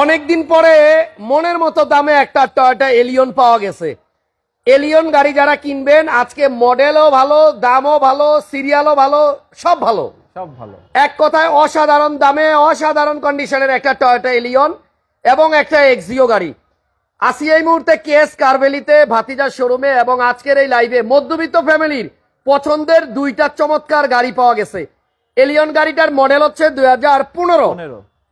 অনেকদিন পরে মনের মতো দামে একটা টয়টা এলিয়ন পাওয়া গেছে। এলিয়ন গাড়ি যারা কিনবেন আজকে মডেলও ভালো দামও ভালো সিরিয়ালও ভালো সব ভালো। সব ভালো। এক কথায় অসাধারণ দামে অসাধারণ কন্ডিশনের একটা টয়োটা এলিয়ন এবং একটা এক্সিও গাড়ি। আসি এই মুহূর্তে কেস কারভেলিতে ভাতিজার শোরুমে এবং আজকের এই লাইভে মধ্যবিত্ত ফ্যামিলির পছন্দের দুইটা চমৎকার গাড়ি পাওয়া গেছে। এলিয়ন গাড়িটার মডেল হচ্ছে দুই হাজার পনেরো।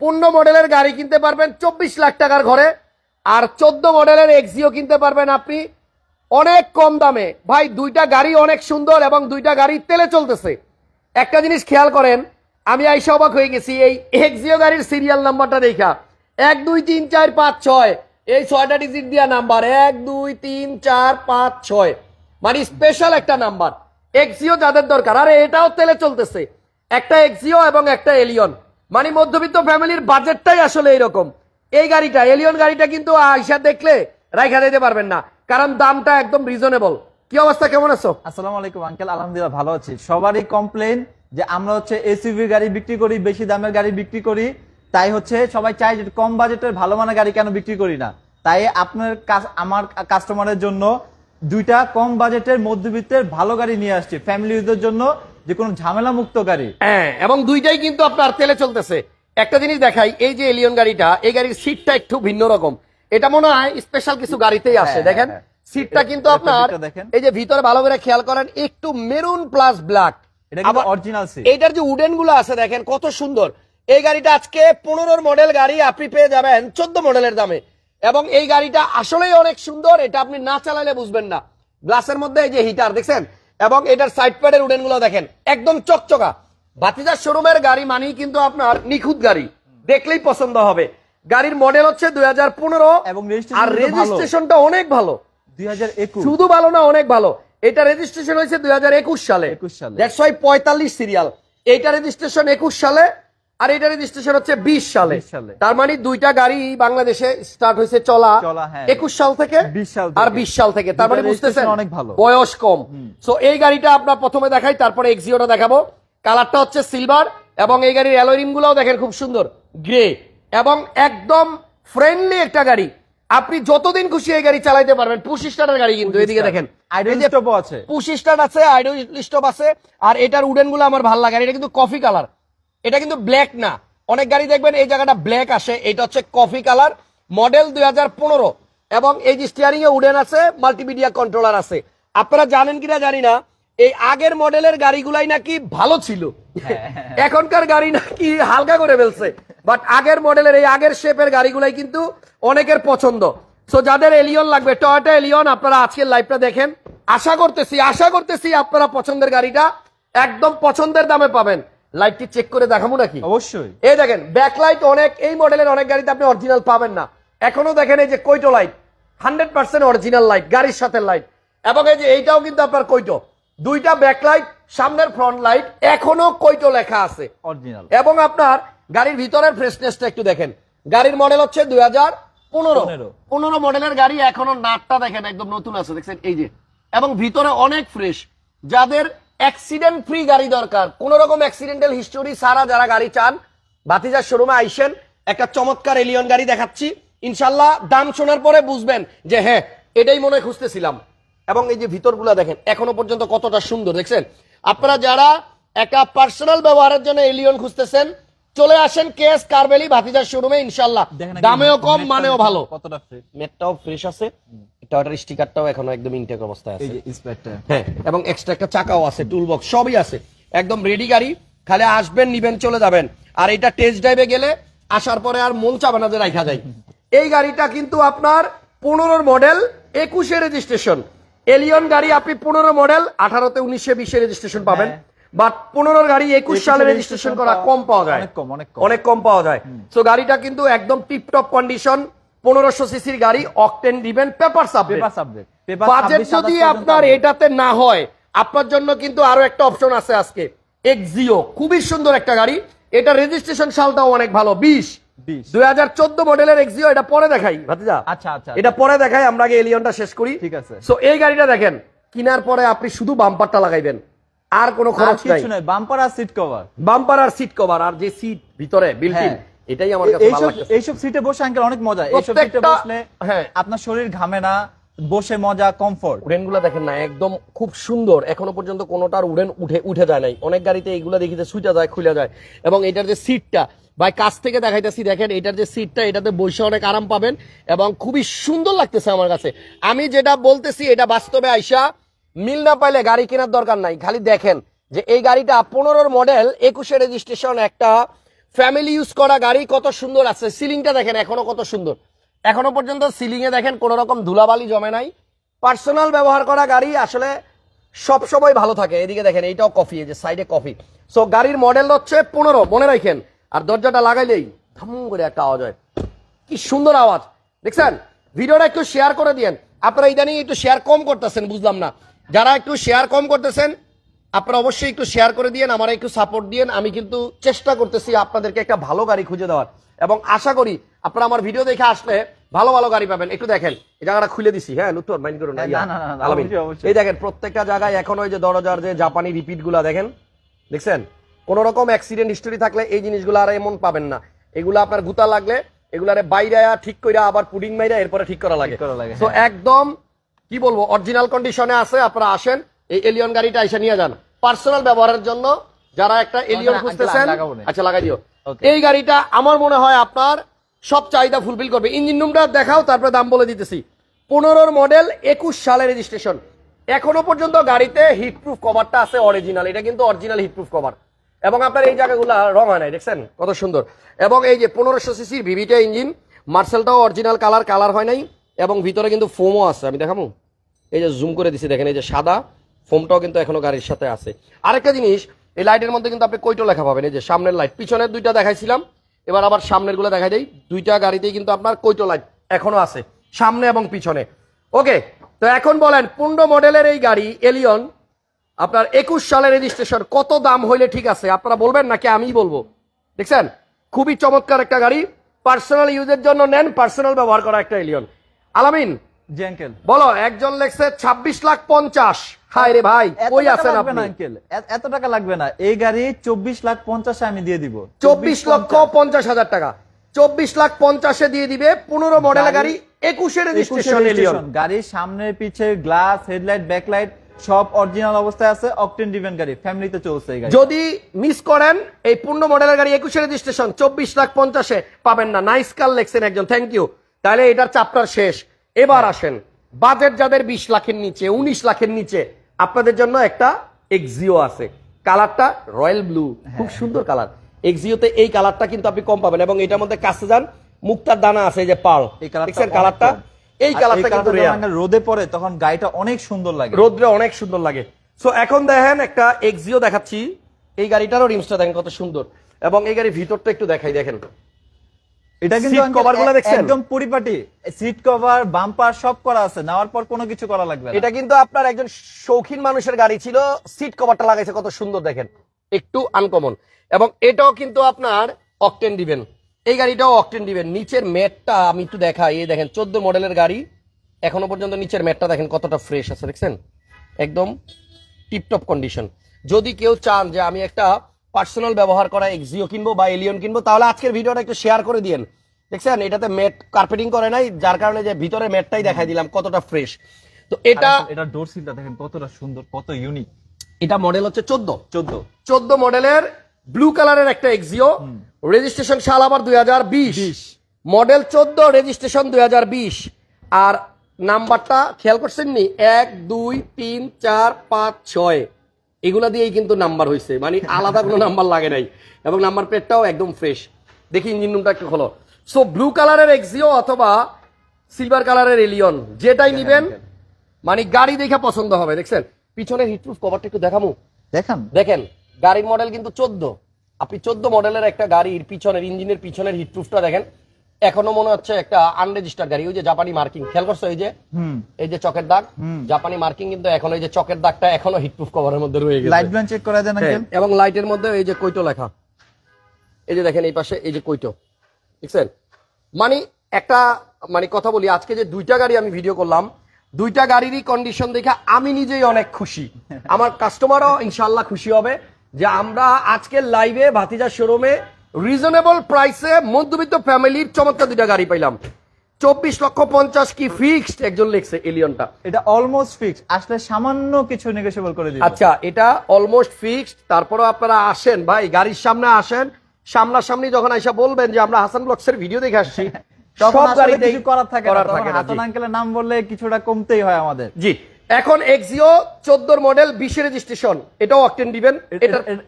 পূর্ণ মডেলের গাড়ি কিনতে পারবেন চব্বিশ লাখ টাকার ঘরে, আর চোদ্দ মডেলের এক্সিও কিনতে পারবেন আপনি অনেক কম দামে। ভাই, দুইটা গাড়ি অনেক সুন্দর এবং দুইটা গাড়ি তেলে চলতেছে। একটা জিনিস খেয়াল করেন, আমি আইসা অবাক হয়ে গেছি, এই এক্সিও গাড়ির সিরিয়াল নাম্বারটা দেখা। এক, দুই, তিন, চার, পাঁচ, ছয়। এই ছয়টা ডিজিট দিয়া নাম্বার এক, দুই, তিন, চার, পাঁচ, ছয়। মানে স্পেশাল একটা নাম্বার এক্সিও যাদের দরকার, আরে এটাও তেলে চলতেছে। একটা এক্সিও এবং একটা এলিয়ন মানে মধ্যবিত্ত ফ্যামিলির বাজেটটাই আসলে এইরকম। এই গাড়িটা এলিয়ন গাড়িটা কিন্তু আইসা দেখলে রাইখা দিতে পারবেন না, কারণ দামটা একদম রিজনেবল কি অবস্থা, কেমন আছো? আসসালামু আলাইকুম আঙ্কেল আলহামদুলিল্লাহ ভালো আছি। সবারই কমপ্লেন যে আমরা হচ্ছে এসইভি গাড়ি বিক্রি করি, বেশি দামের গাড়ি বিক্রি করি। তাই হচ্ছে সবাই চাই যে কম বাজেটের ভালো মানের গাড়ি কেন বিক্রি করি না। তাই আপনার আমার কাস্টমারের জন্য দুইটা কম বাজেটের মধ্যবিত্তের ভালো গাড়ি নিয়ে আসছি ফ্যামিলি ইউজের জন্য। যে কোনো ঝামেলা মুক্ত গাড়ি। হ্যাঁ এবং দুইটাই কিন্তু আপনার তেলে চলতেছে। একটা জিনিস দেখাই এই যে এলিয়ন গাড়িটা এই গাড়ির সিটটা একটু ভিন্ন রকম। এটা মনে হয় স্পেশাল কিছু গাড়িতেই আসে হ্যাঁ, দেখেন? হ্যাঁ। সিটটা কিন্তু আপনার এই যে ভিতরে ভালো করে খেয়াল করেন একটু মেরুন প্লাস ব্ল্যাক এটা কিন্তু অরিজিনাল সিট এইটার যে উডেনগুলো আছে দেখেন কত সুন্দর। এই গাড়িটা আজকে পনেরোর মডেল গাড়ি আপনি পেয়ে যাবেন চোদ্দ মডেলের দামে। এবং এই গাড়িটা আসলেই অনেক সুন্দর এটা আপনি না চালালে বুঝবেন না। গ্লাসের মধ্যে এই যে হিটার দেখছেন? এবং এটার সাইড প্যাডের উডেনগুলো দেখেন একদম চকচকা। বাতিজার শোরুমের গাড়ি মানেই কিন্তু আপনার নিখুঁত গাড়ি। দেখলেই পছন্দ হবে। গাড়ির মডেল হচ্ছে দুই হাজার পনেরো এবং আর রেজিস্ট্রেশনটা অনেক ভালো। একুশ। শুধু ভালো না অনেক ভালো। এটা রেজিস্ট্রেশন হয়েছে দুই হাজার একুশ সালে। 21 সালে। দ্যাটস ওয়াই পঁয়তাল্লিশ সিরিয়াল এইটা রেজিস্ট্রেশন একুশ সালে। আর এটা রেজিস্ট্রেশন হচ্ছে বিশ সালে। তার মানে দুইটা গাড়ি বাংলাদেশে স্টার্ট হয়েছে চলা হ্যাঁ। একুশ সাল থেকে আর বিশ সাল থেকে। তার মানে বুঝতেছেন অনেক ভালো। বয়স কম। সো এই গাড়িটা আপনার প্রথমে দেখাই তারপরে এক্সিওটা দেখাবো। কালারটা হচ্ছে সিলভার এবং এই গাড়ির অ্যালোরিম গুলাও দেখেন খুব সুন্দর গ্রে এবং একদম ফ্রেন্ডলি একটা গাড়ি। আপনি যতদিন খুশি এই গাড়ি চালাইতে পারবেন পুশ স্টারের গাড়ি কিন্তু এদিকে দেখেন। পুশ স্টার্ট আছে আইডল স্টপ আছে আর এটার উডেনগুলো আমার ভালো লাগে এটা কিন্তু কফি কালার এটা কিন্তু ব্ল্যাক না। অনেক গাড়ি দেখবেন এই জায়গাটা ব্ল্যাক আসে এটা হচ্ছে কফি কালার মডেল দু হাজার পনেরো। এবং এই যে স্টিয়ারিং এ উডেন আছে মাল্টিমিডিয়া কন্ট্রোলার আছে। আপনারা জানেন কিনা জানি না এই আগের মডেলের গাড়িগুলাই নাকি ভালো ছিল। এখনকার গাড়ি নাকি হালকা করে ফেলছে। বাট আগের মডেলের এই আগের শেপের গাড়িগুলাই কিন্তু অনেকের পছন্দ। সো যাদের এলিয়ন লাগবে টয়োটা এলিয়ন আপনারা আজকের লাইভটা দেখেন। আশা করতেছি আশা করতেছি আপনারা পছন্দের গাড়িটা একদম পছন্দের দামে পাবেন। লাইটটি চেক করে দেখাবো নাকি? অবশ্যই। এই দেখেন ব্যাকলাইট অনেক এই মডেলের অনেক গাড়িতে আপনি অরিজিনাল পাবেন না। এখনও দেখেন এই যে কৈটো light hundred percent original light গাড়ির সাথে লাইট এবং এই যে এইটাও কিন্তু আপনার কৈটো দুইটা ব্যাকলাইট সামনের ফ্রন্ট লাইট এখনও কৈটো লেখা আছে? অরিজিনাল এবং আপনার গাড়ির ভিতরের ফ্রেশনেসটা একটু দেখেন। গাড়ির মডেল হচ্ছে দুই হাজার পনেরো। 15 পনেরো মডেলের গাড়ি এখনও নাটটা দেখেন একদম নতুন আছে। দেখছেন এই যে। এবং ভিতরে অনেক ফ্রেশ যাদের অ্যাক্সিডেন্ট ফ্রি গাড়ি দরকার। কোন রকম অ্যাক্সিডেন্টাল হিস্টোরি সারা যারা গাড়ি চান বাতিজার শোরুমে আইসেন একটা চমৎকার এলিয়ন গাড়ি দেখাচ্ছি। ইনশাল্লাহ দাম শোনার পরে বুঝবেন যে হ্যাঁ এটাই মনে হয় খুঁজতেছিলাম। এবং এই যে ভিতরগুলা দেখেন এখনও পর্যন্ত কতটা সুন্দর দেখছেন? আপনারা যারা একটা পার্সোনাল ব্যবহারের জন্য এলিয়ন খুঁজতেছেন চলে আসেন কেএস কারবেলি ভাতিজার শোরুমে ইনশাল্লাহ দামেও কম মানেও ভালো। কতটা মেটটাও ফ্রেশ আছে। টয়টার স্টিকারটাও এখনও একদম ইনটেক অবস্থায় আছে। হ্যাঁ এবং এক্সট্রা একটা চাকাও আছে টুল বক্স সবই আছে। একদম রেডি গাড়ি খালি আসবেন নিবেন চলে যাবেন। আর এটা টেস্ট ড্রাইভে গেলে আসার পরে আর মন চাবে না যে রাখা যায় এই গাড়িটা কিন্তু আপনার পনেরোর মডেল একুশে রেজিস্ট্রেশন এলিয়ন গাড়ি আপনি পনেরো মডেল আঠারোতে উনিশে বিশে রেজিস্ট্রেশন পাবেন। হ্যাঁ। বাট পনেরোর গাড়ি একুশ সালে রেজিস্ট্রেশন করা কম পাওয়া যায়। কম। অনেক কম। পাওয়া যায়। তো গাড়িটা কিন্তু একদম টিপটপ কন্ডিশন পনেরোশো সিসির গাড়ি অকটেন দিবেন পেপার সাবজেক্ট। বাজেট যদি আপনার এটাতে না হয় আপনার জন্য কিন্তু আরও একটা অপশন আছে আজকে। এক্সিও খুবই সুন্দর একটা গাড়ি। এটা রেজিস্ট্রেশন সালটাও অনেক ভালো। বিশ। 20 দুই হাজার চোদ্দ মডেলের এক্সিও এটা পরে দেখাই ভাতিজা। আচ্ছা আচ্ছা এটা পরে দেখাই আমরা আগে এলিয়নটা শেষ করি। ঠিক আছে। সো এই গাড়িটা দেখেন কিনার পরে আপনি শুধু বাম্পারটা লাগাইবেন। আর কোনো খরচ নাই। বাম্পার আর সিট কভার বাম্পার আর সিট কভার আর যে সিট ভিতরে হ্যাঁ। এটাই আমার কাছে ভালো লাগছে এইসব সিটে বসে আঙ্কেল অনেক মজা। এইসব সিটে বসলে হ্যাঁ। আপনার শরীর ঘামে না বসে মজা কমফোর্ট উড়েনগুলো দেখেন না একদম খুব সুন্দর। এখনও পর্যন্ত কোনোটার উড়েন উঠে উঠে যায় নাই। অনেক গাড়িতে এইগুলো দেখি যে সুইটা যায় খুলে যায়। এবং এটার যে সিটটা ভাই কাছ থেকে দেখাইতেছি দেখেন এটার যে সিটটা এটাতে বসে অনেক আরাম পাবেন এবং খুবই সুন্দর লাগতেছে আমার কাছে। আমি যেটা বলতেছি এটা বাস্তবে আইসা মিল না পাইলে গাড়ি কেনার দরকার নাই। খালি দেখেন যে এই গাড়িটা পনেরোর মডেল একুশে রেজিস্ট্রেশন একটা ফ্যামিলি ইউজ করা গাড়ি কত সুন্দর আছে। সিলিংটা দেখেন, এখনও কত সুন্দর। এখনও পর্যন্ত সিলিং এ দেখেন, কোন রকম ধুলাবালি জমে নাই। পার্সোনাল ব্যবহার করা গাড়ি আসলে সব সময় ভালো থাকে। এদিকে দেখেন, এইটাও কফি এই যে সাইডে কফি সো গাড়ির মডেল হচ্ছে পনেরো, মনে রাখেন। আর দরজাটা লাগাইলেই ধাম করে একটা আওয়াজ হয়। কি সুন্দর আওয়াজ। দেখছেন? ভিডিওটা একটু শেয়ার করে দিয়েন। আপনারা ইদানিং একটু শেয়ার কম করতেছেন, বুঝলাম না। যারা একটু শেয়ার কম করতেছেন আপনারা অবশ্যই একটু শেয়ার করে দিয়েন আমার একটু সাপোর্ট দিয়েন। আমি কিন্তু চেষ্টা করতেছি আপনাদেরকে একটা ভালো গাড়ি খুঁজে দেওয়ার। এবং আশা করি আপনারা আমার ভিডিও দেখে আসলে ভালো ভালো গাড়ি পাবেন। একটু দেখেন এই জায়গাটা খুলে দিছি। হ্যাঁ লুত্তর মাইন্ড করুন অবশ্যই। এই দেখেন প্রত্যেকটা জায়গায় এখন ওই যে দরজার যে জাপানি রিপিটগুলা দেখেন? দেখছেন? কোন রকম অ্যাক্সিডেন্ট হিস্টোরি থাকলে এই জিনিসগুলো আর এমন পাবেন না। এগুলো আপনার গুতা লাগলে এগুলারে বাইরে ঠিক কইরা আবার পুডিং মাইরা এরপরে ঠিক করা লাগে। করা লাগে, তো হ্যাঁ। একদম কি বলব অরিজিনাল কন্ডিশনে আছে আপনারা আসেন। এই এলিয়ন গাড়িটা এসে নিয়ে যান। পার্সোনাল ব্যবহারের জন্য যারা একটা এলিয়ন খুঁজতেছেন। আচ্ছা লাগাই দিও। এই গাড়িটা আমার মনে হয় আপনার সব চাহিদা ফুলফিল করবে। ইঞ্জিন রুমটা দেখাও তারপরে দাম বলে দিতেছি। পনেরোর মডেল একুশ সালের রেজিস্ট্রেশন এখনও পর্যন্ত গাড়িতে হিটপ্রুফ কভারটা আছে অরিজিনাল এটা কিন্তু অরিজিনাল হিটপ্রুফ কভার এবং আপনার এই জায়গাগুলো রং হয় নাই দেখছেন? কত সুন্দর। এবং এই যে পনেরোশো সিসির ভিভিটা ইঞ্জিন মার্সেলটাও অরিজিনাল কালার কালার হয় নাই। এবং ভিতরে কিন্তু ফোমও আছে। আমি দেখাবো এই যে জুম করে দিছি দেখেন এই যে সাদা। ফোমটাও কিন্তু এখনও গাড়ির সাথে আছে। আরেকটা জিনিস এই লাইটের মধ্যে কিন্তু আপনি কইটো লেখা পাবেন এই যে সামনের লাইট। পিছনের দুইটা দেখাইছিলাম এবার আবার সামনেরগুলো দেখাই দেই। দুইটা গাড়িতেই কিন্তু আপনার কইটো লাইট এখনও আছে সামনে এবং পিছনে। ওকে তো এখন বলেন পনেরো মডেলের এই গাড়ি এলিয়ন আপনার একুশ সালের রেজিস্ট্রেশন কত দাম হইলে ঠিক আছে? আপনারা বলবেন নাকি আমি বলব? দেখছেন? খুবই চমৎকার একটা গাড়ি পার্সোনাল ইউজের জন্য নেন পার্সোনাল ব্যবহার করা একটা এলিয়ন আলামিন জি আঙ্কেল বলো একজন লেখছে ছাব্বিশ লাখ পঞ্চাশ। হায় রে ভাই এত টাকা আছেন লাগবে না আপনি? এত টাকা লাগবে না। এই গাড়ি চব্বিশ লাখ পঞ্চাশে আমি দিয়ে দিব। চব্বিশ লক্ষ পঞ্চাশ। হাজার টাকা। চব্বিশ লাখ পঞ্চাশে দিয়ে দিবে পনেরো মডেলের গাড়ি একুশে রেজিস্ট্রেশন গাড়ির সামনে পিছে গ্লাস হেডলাইট ব্যাকলাইট সব অরিজিনাল অবস্থায় আছে অকটেন ডিভেন গাড়ি ফ্যামিলিতে চলছে গাড়ি। যদি মিস করেন এই পূর্ণ মডেলের গাড়ি একুশে রেজিস্ট্রেশন চব্বিশ লাখ পঞ্চাশে পাবেন না। নাইস কার লেখছেন একজন থ্যাংক ইউ তাহলে এটার চাপ্টার শেষ। এবার আসেন বাজেট যাদের বিশ লাখের নিচে উনিশ লাখের নিচে আপনাদের জন্য একটা এক্সিও আছে। কালারটা রয়্যাল ব্লু খুব সুন্দর কালার। এক্সিওতে এই কালারটা কিন্তু আপনি কম পাবেন এবং এটার মধ্যে কাছে যান মুক্তার দানা আছে যে পাল। দেখছেন কালারটা? এই কালারটা কিন্তু রোদে পড়ে তখন গাড়িটা অনেক সুন্দর লাগে। রোদে অনেক সুন্দর লাগে। সো এখন দেখেন একটা এক্সিও দেখাচ্ছি। এই গাড়িটারও রিমসটা দেখেন কত সুন্দর। এবং এই গাড়ির ভিতরটা একটু দেখাই দেখেন। এটা কিন্তু Seat uncle cover গুলো এক- দেখছেন? একদম পরিপাটি। সিট কভার বাম্পার সব করা আছে। নেওয়ার পর কোনো কিছু করা লাগবে এটা কিন্তু আপনার একজন শৌখিন মানুষের গাড়ি ছিল। সিট কভারটা লাগাইছে কত সুন্দর দেখেন। একটু আনকমন এবং এটাও কিন্তু আপনার অকটেন দিবেন। এই গাড়িটাও অকটেন দিবেন। নিচের ম্যাটটা আমি একটু দেখাই। এই দেখেন চোদ্দ মডেলের গাড়ি। এখনও পর্যন্ত নিচের ম্যাটটা দেখেন কতটা ফ্রেশ আছে দেখছেন? একদম টিপটপ কন্ডিশন যদি কেউ চান যে আমি একটা পার্সোনাল ব্যবহার করা এক্সিও কিনবো বা এলিয়ন কিনবো তাহলে আজকের ভিডিওটা একটু শেয়ার করে দিয়েন। দেখছেন এটাতে ম্যাট কার্পেটিং করে নাই যার কারণে যে ভিতরে ম্যাটটাই দেখাই দিলাম কতটা ফ্রেশ তো এটা এটা ডোর সিটটা দেখেন কতটা সুন্দর কত ইউনিক এটা মডেল হচ্ছে চোদ্দ। চোদ্দ। চোদ্দ মডেলের ব্লু কালারের একটা এক্সিও রেজিস্ট্রেশন সাল আবার দুই হাজার বিশ। মডেল চোদ্দ রেজিস্ট্রেশন দুই হাজার বিশ। আর নাম্বারটা খেয়াল করছেন নি? এক দুই তিন চার পাঁচ ছয়। এগুলা দিয়েই কিন্তু নাম্বার হয়েছে মানে আলাদা কোনো নাম্বার লাগে নাই। এবং নাম্বার প্লেটটাও একদম ফ্রেশ। দেখি ইঞ্জিন রুমটা একটু খোলো। সো ব্লু কালারের এক্সিও অথবা সিলভার কালারের এলিয়ন যেটাই নিবেন মানে গাড়ি দেখে পছন্দ হবে দেখছেন? পিছনের হিটপ্রুফ কভারটা একটু দেখামু। দেখান। দেখেন গাড়ির মডেল কিন্তু চোদ্দ। আপনি চোদ্দ মডেলের একটা গাড়ির পিছনের ইঞ্জিনের পিছনের হিটপ্রুফটা দেখেন। এখনও মনে হচ্ছে একটা আনরেজিস্টার গাড়ি ওই যে জাপানি মার্কিং খেয়াল করছ এই যে? এই যে চকের দাগ? জাপানি মার্কিং কিন্তু এখন এই যে চকের দাগটা এখনও হিটপ্রুফ কভারের মধ্যে রয়ে গেছে। লাইট ব্যান্ড চেক করা দেন হ্যাঁ, আঙ্কেল এবং লাইটের মধ্যে এই যে কৈটো লেখা। এই যে দেখেন এই পাশে এই যে কৈটো দেখছেন? মানে একটা মানে কথা বলি আজকে যে দুইটা গাড়ি আমি ভিডিও করলাম দুইটা গাড়িরই কন্ডিশন দেখে আমি নিজেই অনেক খুশি। আমার কাস্টমারও ইনশাল্লাহ খুশি হবে যে আমরা আজকের লাইভে ভাতিজা শোরুমে রিজনেবল প্রাইসে মধ্যবিত্ত ফ্যামিলির চমৎকার দুইটা গাড়ি পাইলাম। চব্বিশ লক্ষ পঞ্চাশ কি ফিক্সড একজন লিখছে এলিয়নটা এটা অলমোস্ট ফিক্স আসলে সামান্য কিছু নেগোসিয়েবল করে দিব আচ্ছা এটা অলমোস্ট ফিক্সড তারপরে আপনারা আসেন ভাই গাড়ির সামনে আসেন। সামনাসামনি যখন আইসা বলবেন যে আমরা হাসান ব্লগসের ভিডিও দেখে আসছি সব গাড়িতেই কিছু করার থাকে না। তখন হাসান আঙ্কেলের নাম বললে কিছুটা কমতেই হয় আমাদের। জি এখন এক্সিও চোদ্দোর মডেল বিশে রেজিস্ট্রেশন এটাও অকটেন দিবেন। এ-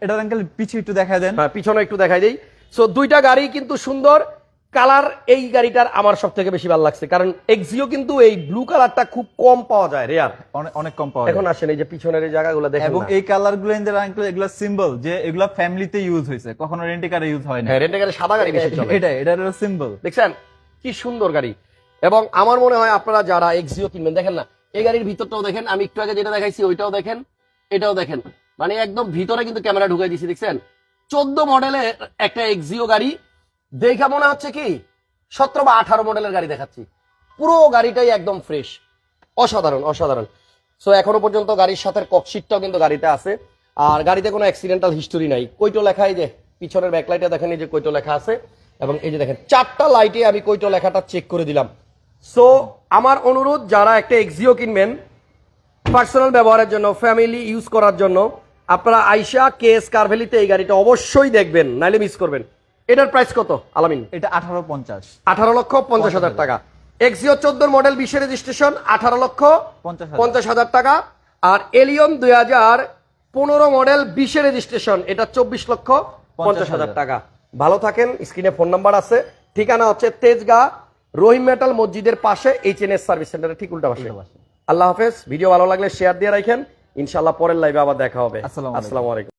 এটা আঙ্কেল পিছিয়ে একটু দেখা দেন। হ্যাঁ পিছনে একটু দেখাই দেই। সো দুইটা গাড়ি কিন্তু সুন্দর। কালার এই গাড়িটার আমার সব থেকে বেশি ভালো লাগছে। কারণ এক্সিও কিন্তু এই ব্লু কালারটা খুব কম পাওয়া যায় রেয়ার অনেক- কম পাওয়া এখন আসেন এই যে পিছনের এই জায়গাগুলো দেখেন এবং এই কালারগুলো আঙ্কেল এগুলো সিম্বল যে এগুলো ফ্যামিলিতে ইউজ হয়েছে। কখনো রেন্টি কারে ইউজ হয় না। হ্যাঁ রেন্টে গাড়ি সাদা গাড়ি বেশি চলে। এটাই এটা হলো সিম্বল দেখছেন? কি সুন্দর গাড়ি। এবং আমার মনে হয় আপনারা যারা এক্সিও কিনবেন দেখেন না এই গাড়ির ভিতরটাও দেখেন আমি একটু আগে যেটা দেখাইছি ওইটাও দেখেন এটাও দেখেন। মানে একদম ভিতরে কিন্তু ক্যামেরা ঢুকাই দিছি দেখছেন? চোদ্দ মডেলের একটা এক্সিও গাড়ি। দেখা মনে হচ্ছে কি? সতেরো বা আঠারো মডেলের গাড়ি দেখাচ্ছি। পুরো গাড়িটাই একদম ফ্রেশ অসাধারণ অসাধারণ। সো এখনও পর্যন্ত গাড়ির সাথে ককশিটটাও কিন্তু গাড়িতে আছে। আর গাড়িতে কোনো অ্যাক্সিডেন্টাল হিস্টোরি নাই। কৈটো লেখা এই যে, পিছনের ব্যাকলাইটে দেখেন, এই যে কৈটো লেখা আছে। এবং এই যে দেখেন, চারটা লাইটে আমি কৈটো লেখাটা চেক করে দিলাম। সো আমার অনুরোধ, যারা একটা এক্সিও কিনবেন পার্সোনাল ব্যবহারের জন্য ফ্যামিলি ইউজ করার জন্য আপনারা আইসা কে এস কারভেলিতে এই গাড়িটা অবশ্যই দেখবেন নাইলে মিস করবেন। এটার প্রাইস কত আলামিন? এটা আঠারো পঞ্চাশ। আঠারো লক্ষ পঞ্চাশ হাজার টাকা। এক্সিও চোদ্দোর মডেল বিশে রেজিস্ট্রেশন আঠারো লক্ষ পঞ্চাশ হাজার। টাকা। আর এলিয়ন দুই হাজার পনেরো মডেল বিশে রেজিস্ট্রেশন এটা চব্বিশ লক্ষ পঞ্চাশ হাজার টাকা। ভালো থাকেন স্ক্রিনে ফোন নাম্বার আছে। ঠিকানা হচ্ছে তেজগাঁ রহিম মেটাল মসজিদের পাশে এইচ এন এস সার্ভিস সেন্টারের ঠিক উল্টা পাশে। আল্লাহ হাফেজ ভিডিও ভালো লাগলে শেয়ার দিয়ে রাখেন। ইনশাল্লাহ পরের লাইভে আবার দেখা হবে আসসালামু আলাইকুম। আসসালামু আলাইকুম